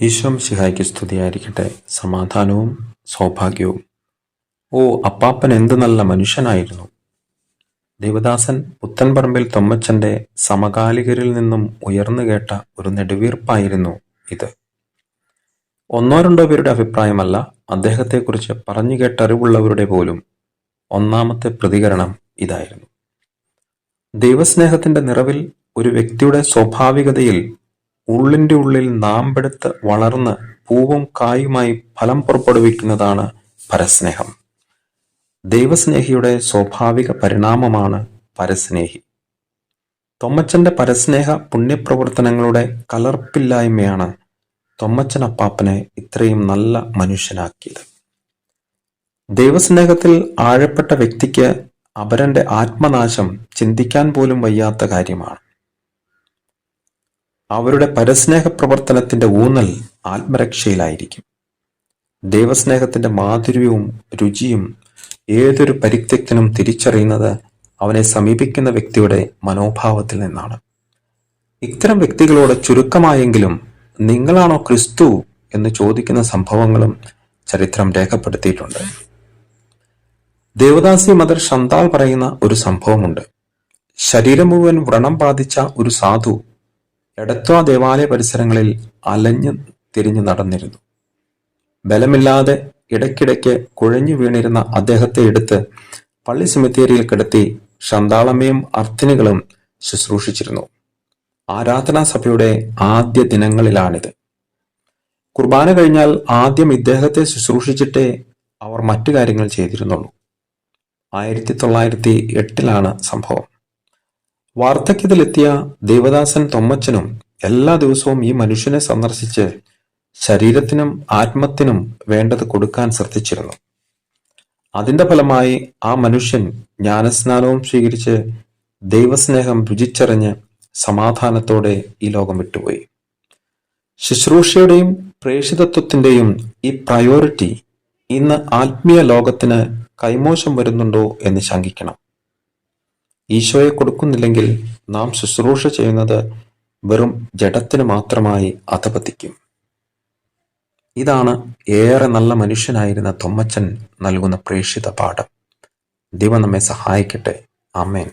ഈശോം ശിഹായ്ക്ക് സ്തുതിയായിരിക്കട്ടെ. സമാധാനവും സൗഭാഗ്യവും. ഓ അപ്പാപ്പൻ എന്ത് നല്ല മനുഷ്യനായിരുന്നു. ദേവദാസൻ പുത്തൻപറമ്പിൽ തൊമ്മച്ചന്റെ സമകാലികരിൽ നിന്നും ഉയർന്നു കേട്ട ഒരു നെടുവീർപ്പായിരുന്നു ഇത്. ഒന്നോ രണ്ടോ പേരുടെ അഭിപ്രായമല്ല അദ്ദേഹത്തെക്കുറിച്ച് പറഞ്ഞു കേട്ടറിവുള്ളവരുടെ പോലും ഒന്നാമത്തെ പ്രതികരണം ഇതായിരുന്നു. ദൈവസ്നേഹത്തിന്റെ നിറവിൽ ഒരു വ്യക്തിയുടെ സ്വാഭാവികതയിൽ ഉള്ളിന്റെ ഉള്ളിൽ നാമ്പെടുത്ത് വളർന്ന് പൂവും കായുമായി ഫലം പുറപ്പെടുവിക്കുന്നതാണ് പരസ്നേഹം. ദൈവസ്നേഹിയുടെ സ്വാഭാവിക പരിണാമമാണ് പരസ്നേഹി. തൊമ്മച്ചന്റെ പരസ്നേഹ പുണ്യപ്രവർത്തനങ്ങളുടെ കലർപ്പില്ലായ്മയാണ് തൊമ്മച്ചൻ അപ്പാപ്പനെ ഇത്രയും നല്ല മനുഷ്യനാക്കിയത്. ദൈവസ്നേഹത്തിൽ ആഴപ്പെട്ട വ്യക്തിക്ക് അപരന്റെ ആത്മനാശം ചിന്തിക്കാൻ പോലും വയ്യാത്ത കാര്യമാണ്. അവരുടെ പരസ്നേഹ പ്രവർത്തനത്തിന്റെ ഊന്നൽ ആത്മരക്ഷയിലായിരിക്കും. ദൈവസ്നേഹത്തിന്റെ മാധുര്യവും രുചിയും ഏതൊരു പരിത്യക്തനും തിരിച്ചറിയുന്നത് അവനെ സമീപിക്കുന്ന വ്യക്തിയുടെ മനോഭാവത്തിൽ നിന്നാണ്. ഇത്തരം വ്യക്തികളോട് ചുരുക്കമായെങ്കിലും നിങ്ങളാണോ ക്രിസ്തു എന്ന് ചോദിക്കുന്ന സംഭവങ്ങളും ചരിത്രം രേഖപ്പെടുത്തിയിട്ടുണ്ട്. ദേവദാസി മദർ ഷന്താൾ പറയുന്ന ഒരു സംഭവമുണ്ട്. ശരീരം മുഴുവൻ വ്രണം ബാധിച്ച ഒരു സാധു എടത്വ ദേവാലയ പരിസരങ്ങളിൽ അലഞ്ഞു തിരിഞ്ഞു നടന്നിരുന്നു. ബലമില്ലാതെ ഇടയ്ക്കിടയ്ക്ക് കുഴഞ്ഞു വീണിരുന്ന അദ്ദേഹത്തെ എടുത്ത് പള്ളി സെമിത്തേരിയിൽ കിടത്തി ശന്താളമ്മയും അർത്ഥിനികളും ശുശ്രൂഷിച്ചിരുന്നു. ആരാധനാ സഭയുടെ ആദ്യ ദിനങ്ങളിലാണിത്. കുർബാന കഴിഞ്ഞാൽ ആദ്യം ഇദ്ദേഹത്തെ ശുശ്രൂഷിച്ചിട്ടേ അവർ മറ്റു കാര്യങ്ങൾ ചെയ്തിരുന്നുള്ളൂ. ആയിരത്തി തൊള്ളായിരത്തി എട്ടിലാണ് സംഭവം. വാർദ്ധക്യത്തിലെത്തിയ ദേവദാസൻ തൊമ്മച്ചനും എല്ലാ ദിവസവും ഈ മനുഷ്യനെ സന്ദർശിച്ച് ശരീരത്തിനും ആത്മത്തിനും വേണ്ടത് കൊടുക്കാൻ ശ്രദ്ധിച്ചിരുന്നു. അതിന്റെ ഫലമായി ആ മനുഷ്യൻ ജ്ഞാനസ്നാനവും സ്വീകരിച്ച് ദൈവസ്നേഹം രുചിച്ചറിഞ്ഞ് സമാധാനത്തോടെ ഈ ലോകം വിട്ടുപോയി. ശുശ്രൂഷയുടെയും പ്രേഷിതത്വത്തിന്റെയും ഈ പ്രയോറിറ്റി ഇന്ന് ആത്മീയ ലോകത്തിന് കൈമോശം വരുന്നുണ്ടോ എന്ന് ശങ്കിക്കണം. ഈശോയെ കൊടുക്കുന്നില്ലെങ്കിൽ നാം ശുശ്രൂഷ ചെയ്യുന്നത് വെറും ജഡത്തിന് മാത്രമായി അധപതിക്കും. ഇതാണ് ഏറെ നല്ല മനുഷ്യനായിരുന്ന തൊമ്മച്ചൻ നൽകുന്ന പ്രേക്ഷിത പാഠം. ദൈവം നമ്മെ സഹായിക്കട്ടെ. ആമേൻ.